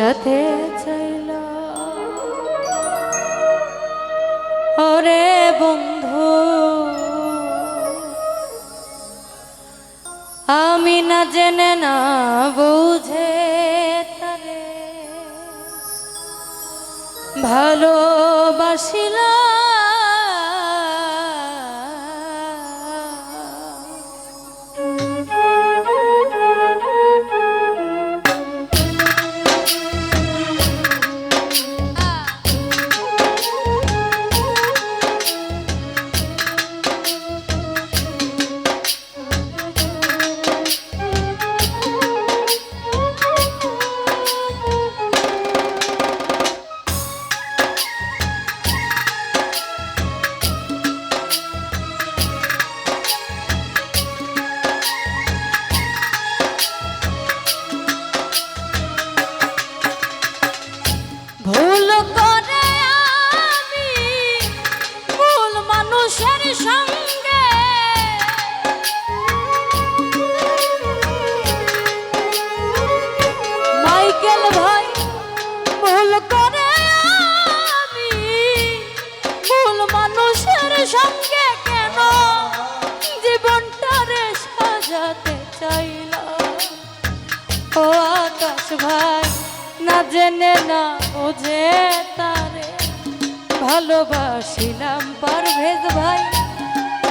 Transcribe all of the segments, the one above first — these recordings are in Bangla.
সাজাতে চাইল। ওরে বন্ধু আমি না জেনে না বুঝে তারে ভালোবাসিলা মাইকেল ভাই, ভুল মানুষের কেন জীবনটারে সাজাতে ও আকাশ না জেনে, না তারে ভালোবাসিলাম পারভেজ ভাই।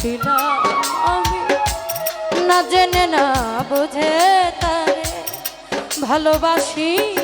ভালোবাসিলাম আমি। না জেনে না বুঝে তারে ভালোবাসিলাম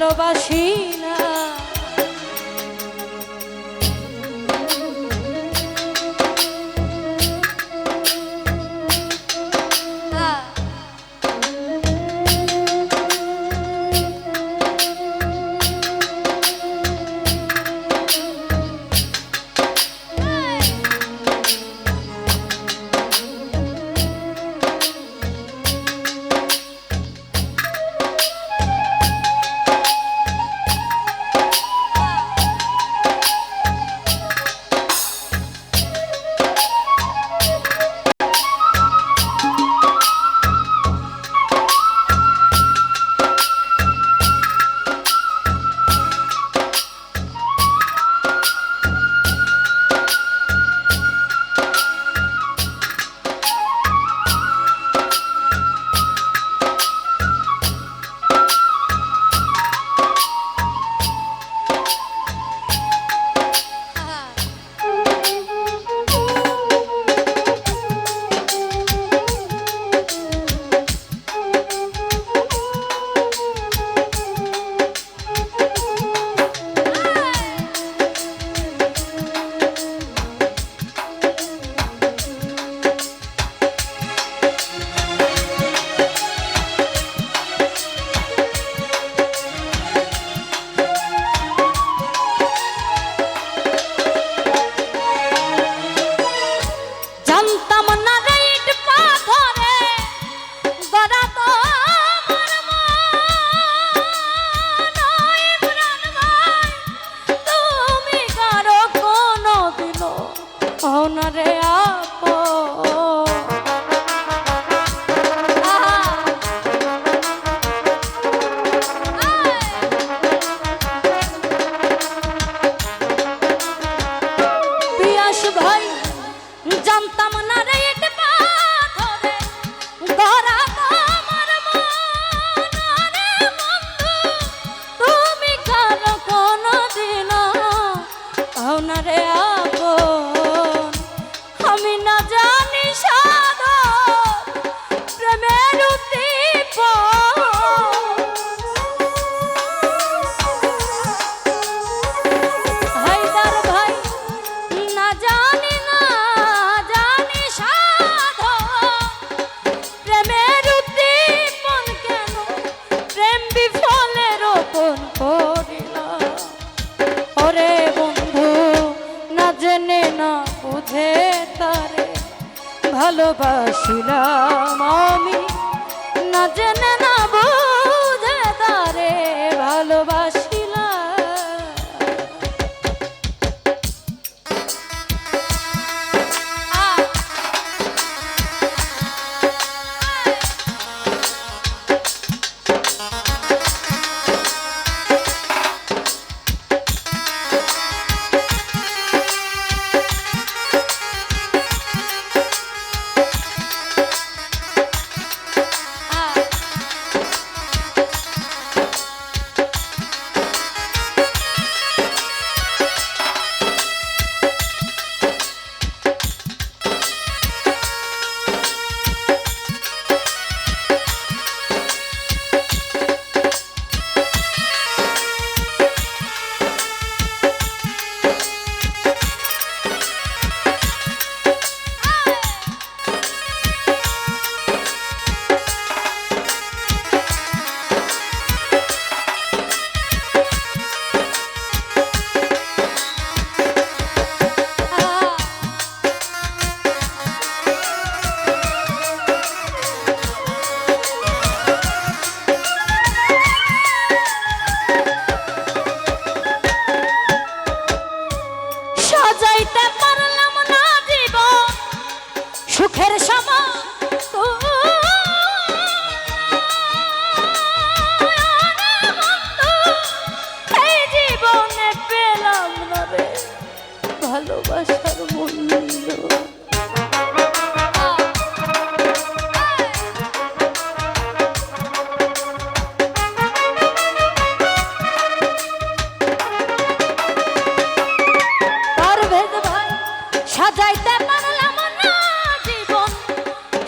ভালোবাসিলাম আহ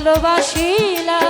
ভালোবাসিলা।